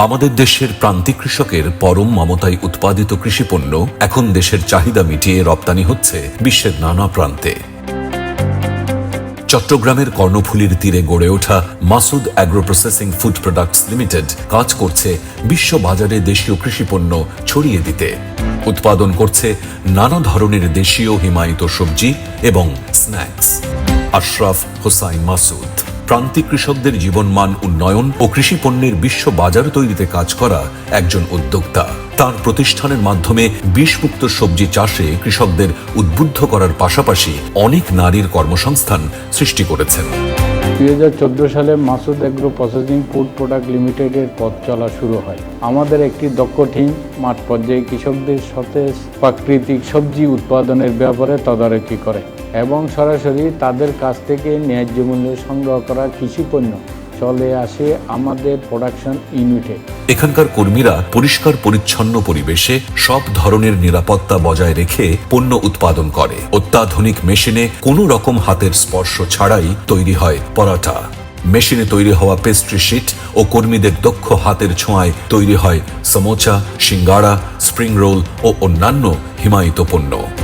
আমাদের দেশের প্রান্তিক কৃষকের পরম মমতায় উৎপাদিত কৃষিপণ্য এখন দেশের চাহিদা মিটিয়ে রপ্তানি হচ্ছে বিশ্বের নানা প্রান্তে। চট্টগ্রামের কর্ণফুলীর তীরে গড়ে ওঠা Masud agro processing food products limited কাজ করছে বিশ্ব বাজারে দেশীয় কৃষিপণ্য ছড়িয়ে দিতে। উৎপাদন করছে নানা ধরনের দেশীয় হিমায়িত সবজি এবং স্ন্যাক্স। আশরাফ হোসাইন মাসুদ। প্রান্তিক কৃষকদের জীবনমান উন্নয়ন ও কৃষি পণ্যের বিশ্ব বাজার তৈরিতে কাজ করা একজন উদ্যোক্তা। তার প্রতিষ্ঠানের মাধ্যমে বিষমুক্ত সবজি চাষে কৃষকদের উদ্বুদ্ধ করার পাশাপাশি অনেক নারীর কর্মসংস্থান সৃষ্টি করেছেন। দুই হাজার চোদ্দ সালে Masud agro processing food product লিমিটেডের পথ চলা শুরু হয়। আমাদের একটি দক্ষ টিম মাঠ পর্যায়ে কৃষকদের সাথে প্রাকৃতিক সবজি উৎপাদনের ব্যাপারে তদারকি করে। এবং সরাসরি তাদের কাছ থেকে ন্যায্য মূল্যে সংগ্রহ করা কৃষি পণ্য চলে আসে আমাদের প্রোডাকশন ইউনিটে এখানকার কর্মীরা পরিষ্কার পরিচ্ছন্ন পরিবেশে সব ধরনের নিরাপত্তা বজায় রেখে পণ্য উৎপাদন করে। অত্যাধুনিক মেশিনে কোনো রকম হাতের স্পর্শ ছাড়াই তৈরি হয় পরাটা। মেশিনে তৈরি হওয়া পেস্ট্রি শিট ও কর্মীদের দক্ষ হাতের ছোঁয়ায় তৈরি হয় সমোচা সিঙ্গাড়া স্প্রিং রোল ও অন্যান্য হিমায়িত পণ্য।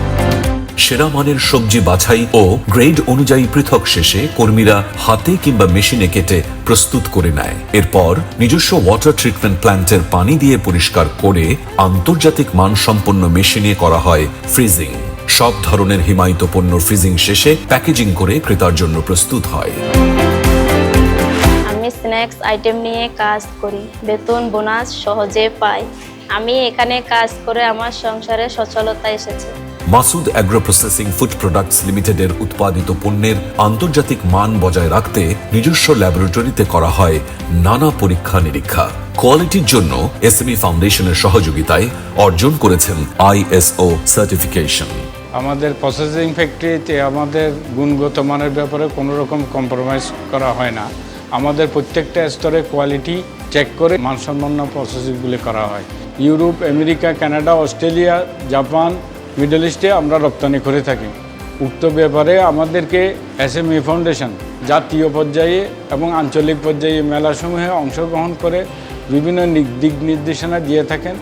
সেরা মানের সবজি বাছাই ও গ্রেড অনুযায়ী পৃথক শেষে কর্মীরা হাতে কিংবা মেশিনে কেটে প্রস্তুত করে নেয়। এরপর নিজস্ব ওয়াটার ট্রিটমেন্ট প্ল্যান্টের পানি দিয়ে পরিষ্কার করে আন্তর্জাতিক মানসম্পন্ন মেশিনে করা হয় ফ্রিজিং সব ধরনের হিমায়িত পণ্য ফ্রিজিং শেষে প্যাকেজিং করে ক্রেতার জন্য প্রস্তুত হয়। আমি স্ন্যাক্স আইটেম নিয়ে কাজ করি। বেতন বোনাস সহজে পাই। আমি এখানে কাজ করে আমার সংসারে সচ্ছলতা এসেছে। Masud agro processing food products লিমিটেডের উৎপাদিত পণ্যের আন্তর্জাতিক মান বজায় রাখতে নিজস্ব ল্যাবরেটরিতে করা হয় নানা পরীক্ষা নিরীক্ষা। কোয়ালিটির জন্য এসএমই ফাউন্ডেশনের সহযোগিতায় অর্জন করেছেন আইএসও সার্টিফিকেশন আমাদের প্রসেসিং ফ্যাক্টরিতে আমাদের গুণগত মানের ব্যাপারে কোনো রকম কম্প্রোমাইজ করা হয় না। আমাদের প্রত্যেকটা স্তরে কোয়ালিটি চেক করে মানসম্পন্ন প্রসেসিংগুলি করা হয়। Europe America Canada Australia Japan middle ইস্টে আমরা রপ্তানি করে থাকি। উক্ত ব্যাপারে আমাদেরকে এসএমই ফাউন্ডেশন জাতীয় পর্যায়ে এবং আঞ্চলিক পর্যায়ে মেলাসমূহে অংশগ্রহণ করে বিভিন্ন দিক নির্দেশনা দিয়ে থাকেন।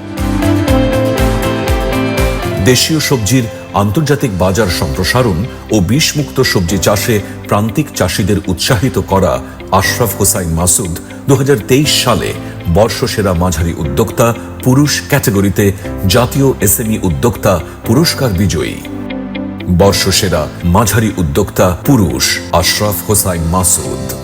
দেশীয় সবজির আন্তর্জাতিক বাজার সম্প্রসারণ ও বিষমুক্ত সবজি চাষে প্রান্তিক চাষিদের উৎসাহিত করা আশরাফ হোসাইন মাসুদ দু হাজার তেইশ সালে বর্ষসেরা মাঝারি উদ্যোক্তা পুরুষ ক্যাটাগরিতে জাতীয় এসএমই উদ্যোক্তা পুরস্কার বিজয়ী। বর্ষসেরা মাঝারি উদ্যোক্তা পুরুষ আশরাফ হোসাইন মাসুদ।